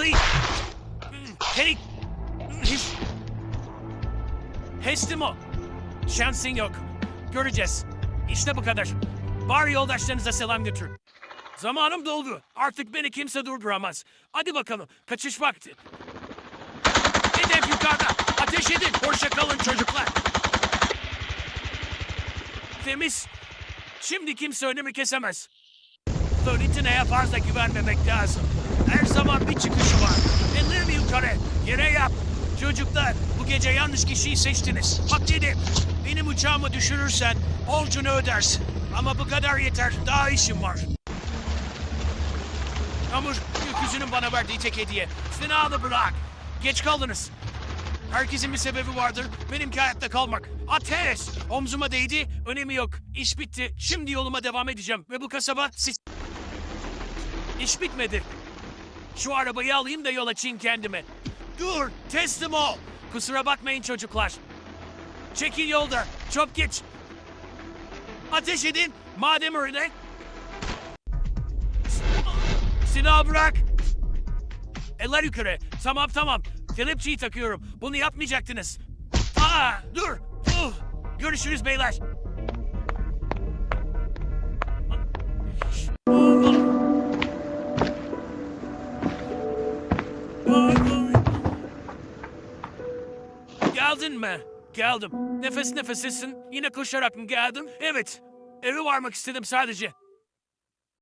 Hey. His... Teslim ol. Şansın yok. Göreceğiz. İşte bu kadar. Bari yoldaşlarınıza selam götürün. Zamanım doldu. Artık beni kimse durduramaz. Hadi bakalım. Kaçış vakti. Hedef yukarıda. Ateş edin. Hoşça kalın çocuklar. Temiz. Şimdi kimse önümü kesemez. Söyledi ne yaparsa güvenmemek lazım. Her zaman bir çıkışı var. Ellerini yukarı. Yere yap. Çocuklar bu gece yanlış kişiyi seçtiniz. Bak dedim. Benim uçağımı düşürürsen borcunu ödersin. Ama bu kadar yeter. Daha işim var. Yağmur, gökyüzünün bana verdiği tek hediye. Silahını bırak. Geç kaldınız. Herkesin bir sebebi vardır. Benimki hayatta kalmak. Ateş! Omzuma değdi. Önemi yok. İş bitti. Şimdi yoluma devam edeceğim. Ve bu kasaba. İş bitmedi. Şu arabayı alayım da yol açayım kendime. Dur! Teslim ol! Kusura bakmayın çocuklar. Çekil yolda. Çok geç. Ateş edin. Madem öyle. Silahı bırak. Eller yukarı. Tamam tamam. Kelepçeyi takıyorum. Bunu yapmayacaktınız. Aa, dur. Uh. Görüşürüz beyler. Geldin mi? Geldim. Nefes nefesesin. Yine koşarak mı geldin? Evet. Eve varmak istedim sadece.